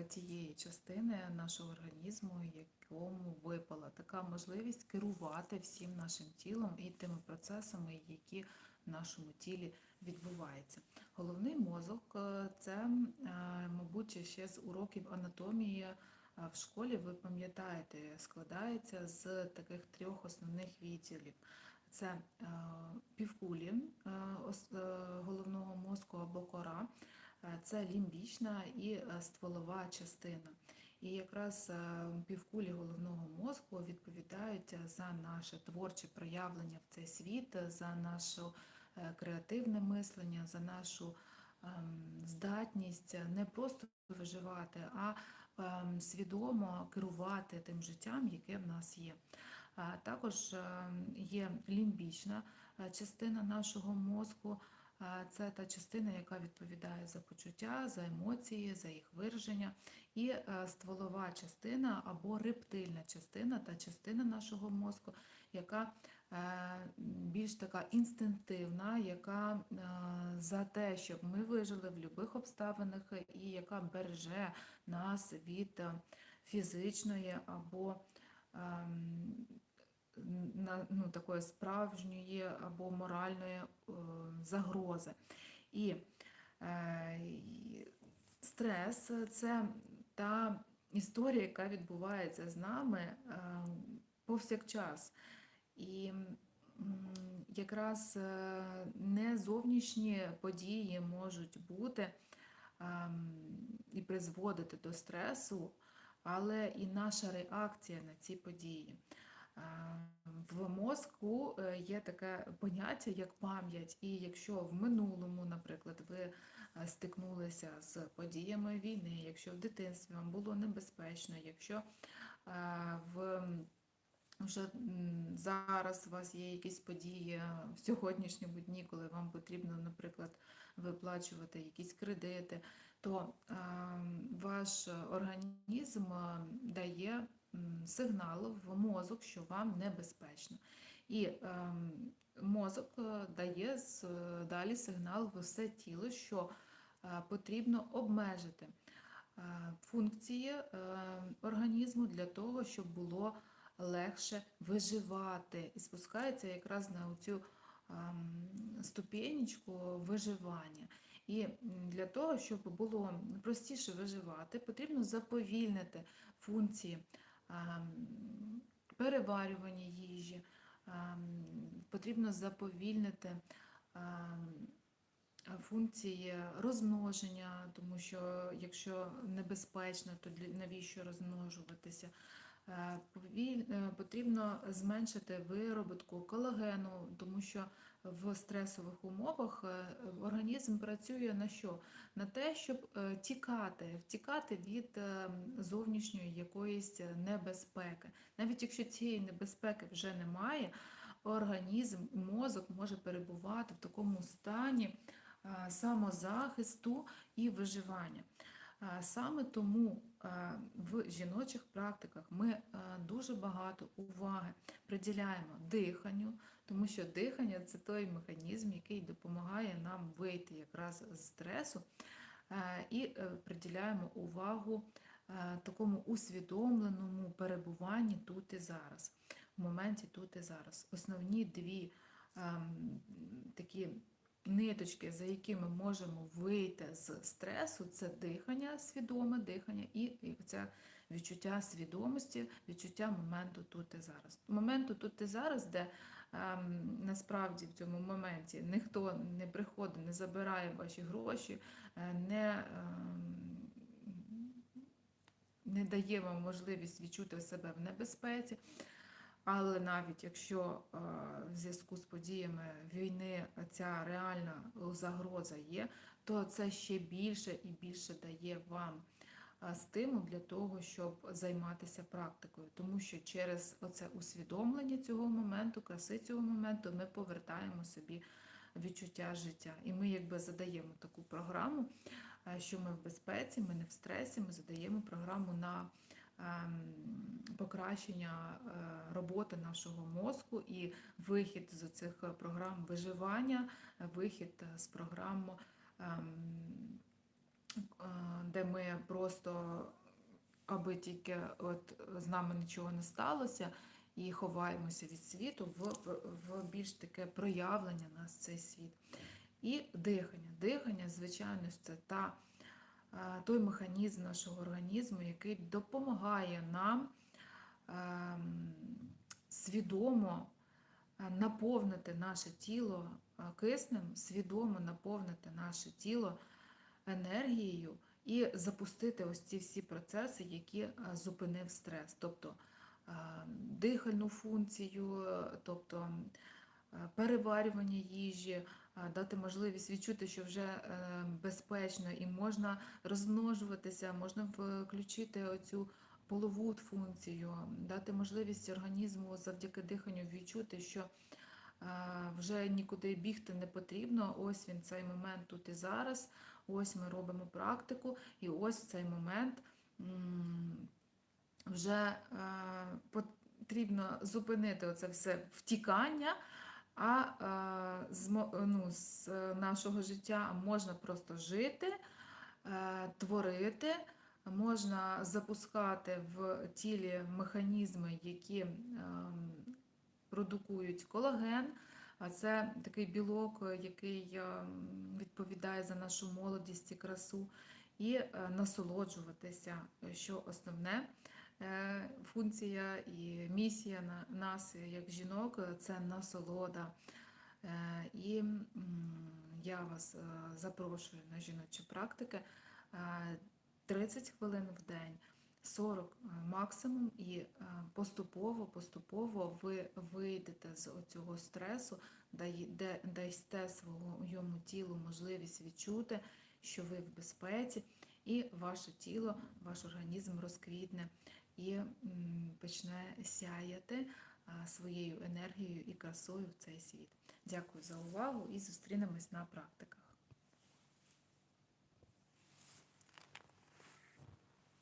тієї частини нашого організму, якому випала така можливість керувати всім нашим тілом і тими процесами, які в нашому тілі відбуваються. Головний мозок е, це, е, мабуть, ще з уроків анатомії е, в школі, ви пам'ятаєте, складається з таких трьох основних відділів. Це півкулі головного мозку або кора, це лімбічна і е, стволова частина. І якраз е, півкулі головного мозку відповідають за наше творче проявлення в цей світ, за наше е, креативне мислення, за нашу ем, здатність не просто виживати, а ем, свідомо керувати тим життям, яке в нас є. Також е, є лімбічна е, частина нашого мозку. Це та частина, яка відповідає за почуття, за емоції, за їх вираження. І е, стволова частина або рептильна частина, та частина нашого мозку, яка е, більш така інстинктивна, яка е, за те, щоб ми вижили в будь-яких обставинах, і яка береже нас від фізичної або ем, ну, такої справжньої або моральної е, загрози. І е, стрес це та історія, яка відбувається з нами е, повсякчас. І якраз е, не зовнішні події можуть бути ем, і призводити до стресу, але і наша реакція на ці події. В мозку е, є таке поняття, як пам'ять, і якщо в минулому, наприклад, ви е, стикнулися з подіями війни, якщо в дитинстві вам було небезпечно, якщо е, в вже зараз у вас є якісь події в сьогоднішньому дні, коли вам потрібно, наприклад, виплачувати якісь кредити, то е, ваш організм дає м, сигнал в мозок, що вам небезпечно. І е, мозок е, дає далі сигнал в все тіло, що е, потрібно обмежити е, функції організму для того, щоб було легше виживати. І спускається якраз на цю ступенечку виживання. І для того, щоб було простіше виживати, потрібно заповільнити функції ем, переварювання їжі, потрібно заповільнити функції розмноження, тому що якщо небезпечно, то навіщо розмножуватися? Е, е, Потрібно зменшити виробітку колагену, тому що в стресових умовах е, організм працює на що? На те, щоб е, тікати, втікати від е, зовнішньої якоїсь небезпеки. Навіть якщо цієї небезпеки вже немає, організм, мозок може перебувати в такому стані самозахисту і виживання. Саме тому в жіночих практиках ми дуже багато уваги приділяємо диханню, тому що дихання це той механізм, який допомагає нам вийти якраз з стресу, і е, приділяємо увагу такому усвідомленому перебуванні тут і зараз, в моменті тут і зараз. Основні дві ем, такі ниточки, за якими можемо вийти з стресу, це дихання, свідоме дихання і це відчуття свідомості, відчуття моменту тут і зараз. Моменту тут і зараз, де ем, насправді в цьому моменті ніхто не приходить, не забирає ваші гроші, е, не, ем, не дає вам можливість відчути себе в небезпеці. Але навіть якщо е, в зв'язку з подіями війни ця реальна загроза є, то це ще більше і більше дає вам е, стимул для того, щоб займатися практикою. Тому що через оце усвідомлення цього моменту, краси цього моменту, ми повертаємо собі відчуття життя. І ми якби задаємо таку програму, е, що ми в безпеці, ми не в стресі, ми задаємо програму на покращення е, роботи нашого мозку і вихід з цих програм виживання, вихід з програм, ем, е, де ми просто аби тільки от з нами нічого не сталося, і ховаємося від світу в, в більш таке проявлення нас цей світ. І дихання. Дихання, звичайно це та, той механізм нашого організму, який допомагає нам ем, свідомо е, наповнити наше тіло е, киснем, свідомо наповнити наше тіло енергією і запустити ось ці всі процеси, які е, зупинив стрес. Тобто е, дихальну функцію, е, тобто е, переварювання їжі, е, дати можливість відчути, що вже е, безпечно і можна розмножуватися, можна включити оцю полову функцію, дати можливість організму завдяки диханню відчути, що е, вже нікуди бігти не потрібно. Ось він цей момент тут і зараз. Ось ми робимо практику, і ось в цей момент вже е, потрібно зупинити оце все втікання. А е, з, ну, з нашого життя можна просто жити, е, творити, можна запускати в тілі механізми, які ем, продукують колаген. А це такий білок, який ем, відповідає за нашу молодість і красу, і е, насолоджуватися, що основне. Е, Функція і місія на нас, як жінок, е, це насолода. Е, І я вас запрошую на жіночі практики. Е, 30 хвилин в день, 40 максимум, і поступово, поступово ви вийдете з цього стресу, дасте своєму тілу можливість відчути, що ви в безпеці, і ваше тіло, ваш організм розквітне і почне сяяти своєю енергією і красою в цей світ. Дякую за увагу і зустрінемось на практиках.